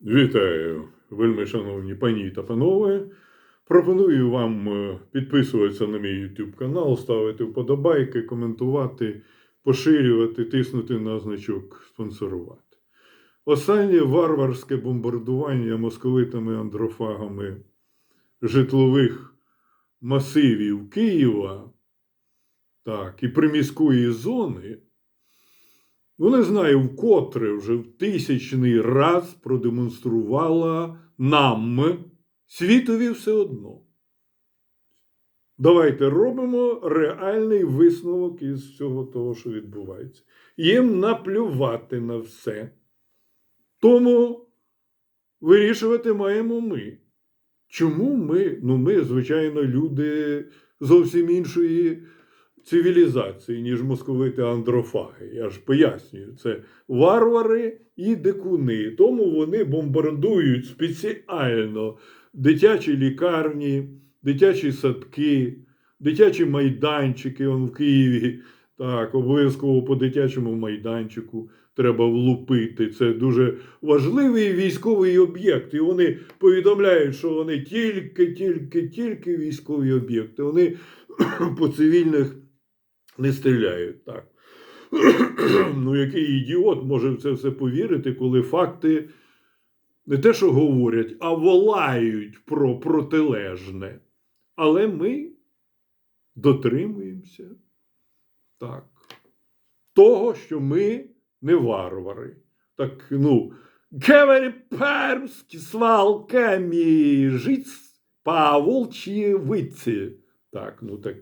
Вітаю, вельми шановні пані та панове. Пропоную вам е, підписуватися на мій YouTube канал, ставити вподобайки, коментувати, поширювати, тиснути на значок спонсорувати. Останнє варварське бомбардування московитами андрофагами житлових масивів Києва так, і приміської зони. Не знаю, вкотре вже в тисячний раз продемонструвала нам світові все одно. Давайте робимо реальний висновок із всього того, що відбувається. Їм наплювати на все. Тому вирішувати маємо ми. Чому ми? Ну, ми, звичайно, люди зовсім іншої цивілізації, ніж московити андрофаги. Я ж пояснюю, це варвари і дикуни. Тому вони бомбардують спеціально дитячі лікарні, дитячі садки, дитячі майданчики. Он в Києві. Так, обов'язково по дитячому майданчику треба влупити. Це дуже важливий військовий об'єкт. І вони повідомляють, що вони тільки, тільки, тільки військові об'єкти. Вони по цивільних не стріляють. Так. ну, який ідіот може в це все повірити, коли факти не те, що говорять, а волають про протилежне. Але ми дотримуємося так, того, що ми не варвари. Так, ну, Говори пермські з валками жиць по волчі виці. Так, ну так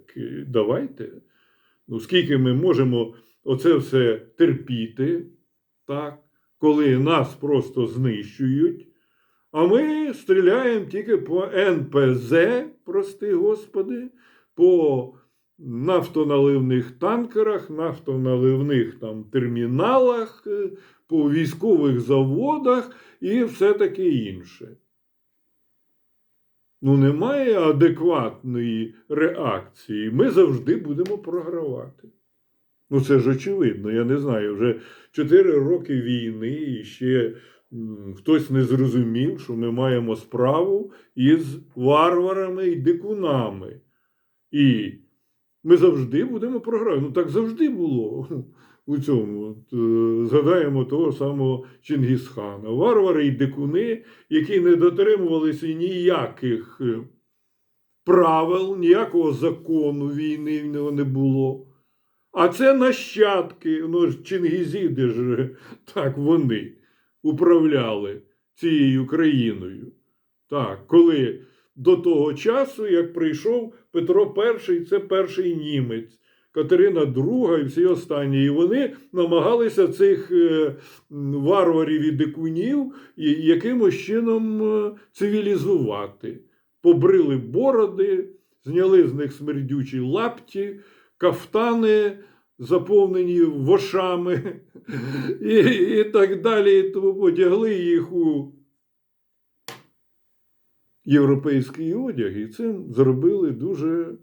давайте. Ну, скільки ми можемо оце все терпіти, так, коли нас просто знищують, а ми стріляємо тільки по НПЗ, прости господи, по нафтоналивних танкерах, нафтоналивних там терміналах, е, по військових заводах і все таке інше. Ну, немає адекватної реакції. Ми завжди будемо програвати. Ну, це ж очевидно. Я не знаю, вже 4 роки війни і ще хтось не зрозумів, що ми маємо справу із варварами і дикунами. І ми завжди будемо програвати. Ну, так завжди було у цьому. Е, згадаємо того самого Чингісхана. Варвари і дикуни, які не дотримувалися ніяких е, правил, ніякого закону війни в нього не було. А це нащадки, ну Чингізіди ж так вони управляли цією країною. Так, коли до того часу, як прийшов Петро І, це перший німець. Катерина II і всі останні. І вони намагалися цих е, варварів і дикунів якимось чином е, цивілізувати. Побрили бороди, зняли з них смердючі лапті, кафтани, заповнені вошами, і, і так далі. І тому одягли їх у європейський одяг, і цим зробили дуже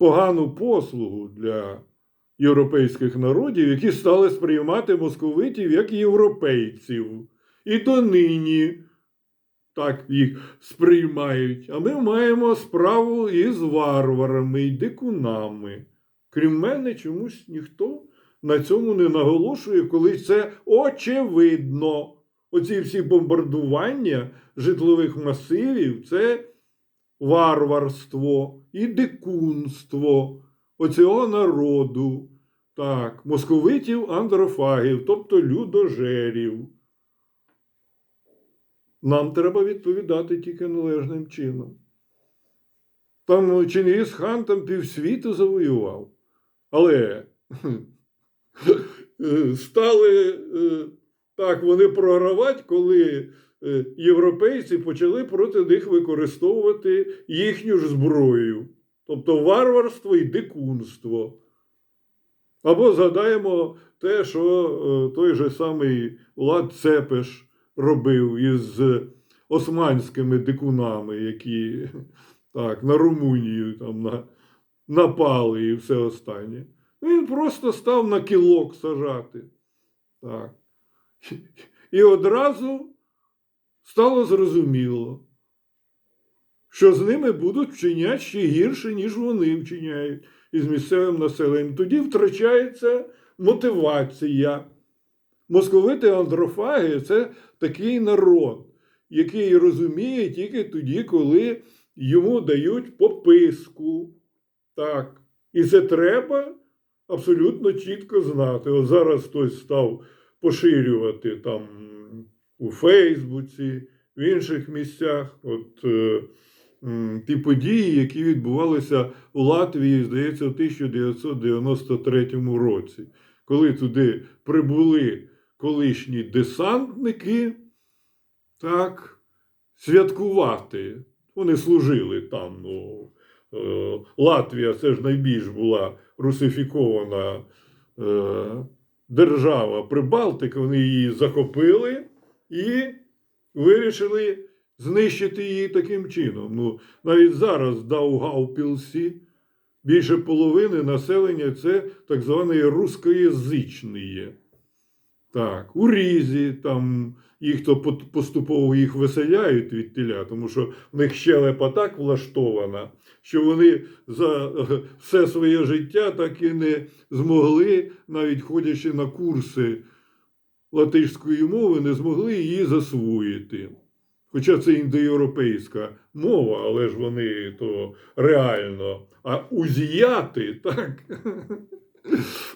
погану послугу для європейських народів, які стали сприймати московитів як європейців. І донині так їх сприймають. А ми маємо справу із варварами і дикунами. Крім мене, чомусь ніхто на цьому не наголошує, коли це очевидно. Оці всі бомбардування житлових масивів це варварство і дикунство оцього народу, так, московитів андрофагів, тобто людожерів. Нам треба відповідати тільки належним чином. Там Чингіс хан там півсвіту завоював. Але е, стали е, так вони програвати, коли європейці почали проти них використовувати їхню ж зброю, тобто варварство і дикунство. Або згадаємо те, що е, той же самий Влад Цепеш робив із османськими дикунами, які так, на Румунію там, на, напали і все останнє. Він просто став на кілок сажати. Так. І одразу стало зрозуміло, що з ними будуть вчиняти ще гірше, ніж вони вчиняють із місцевим населенням. Тоді втрачається мотивація. Московити андрофаги це такий народ, який розуміє тільки тоді, коли йому дають пописку. Так. І це треба абсолютно чітко знати. От зараз хтось став поширювати там у Фейсбуці, в інших місцях. От е, ті події, які відбувалися у Латвії, здається, у 1993 році, коли туди прибули колишні десантники, так, святкувати. Вони служили там. Ну, е, Латвія це ж найбільш була русифікована е, держава Прибалтики, вони її захопили і вирішили знищити її таким чином. Ну, навіть зараз Даугавпілсі більше половини населення це так звані рускоязичні. Так, у Різі там їх то поступово їх виселяють від тіля, тому що в них щелепа так влаштована, що вони за все своє життя так і не змогли, навіть ходячи на курси латишської мови, не змогли її засвоїти. Хоча це індоєвропейська мова, але ж вони то реально. А узіяти, так.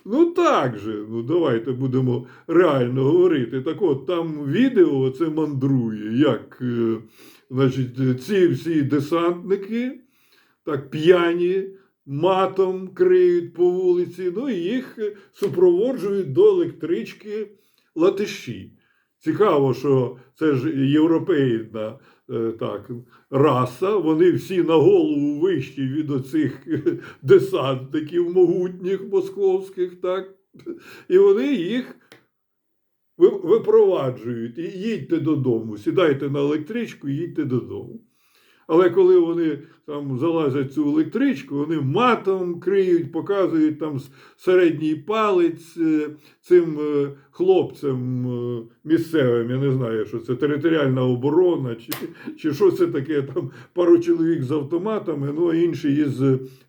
Ну так же, ну давайте будемо реально говорити. Так от там відео це мандрує, як е, значить, ці всі десантники так п'яні матом криють по вулиці, ну і їх супроводжують до електрички латиші. Цікаво, що це ж європейна е, так, раса, вони всі на голову вищі від оцих десантників могутніх московських, так? І вони їх випроваджують. І їдьте додому, сідайте на електричку, і їдьте додому. Але коли вони там залазять цю електричку, вони матом криють, показують там середній палець е, цим е, хлопцям е, місцевим. Я не знаю, що це територіальна оборона, чи, чи що це таке, там пару чоловік з автоматами, ну а інші із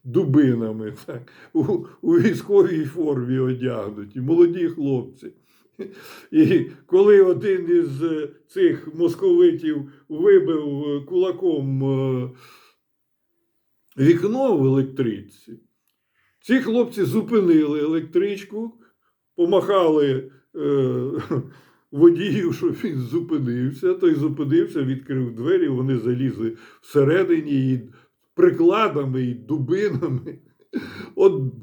дубинами. Так, у, у військовій формі одягнуті, молоді хлопці. І коли один із е, цих московитів вибив е, кулаком е, вікно в електриці, ці хлопці зупинили електричку, помахали водію, щоб він зупинився. Той зупинився, відкрив двері, вони залізли всередині і прикладами і дубинами. От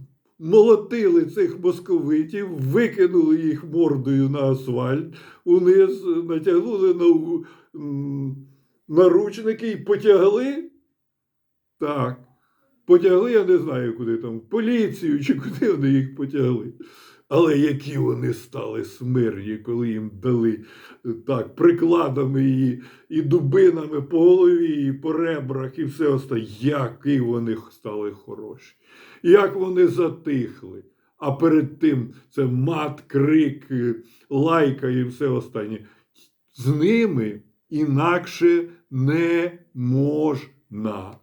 молотили цих московитів, викинули їх мордою на асфальт, униз, натягнули на наручники і потягли. Так. Потягли, я не знаю, куди там, в поліцію чи куди вони їх потягли. Але які вони стали смирні, коли їм дали е, так, прикладами і, і дубинами по голові, і по ребрах, і все остальне. Які вони стали хороші як вони затихли. А перед тим це мат, крик, е, лайка і все останнє. З ними інакше не можна.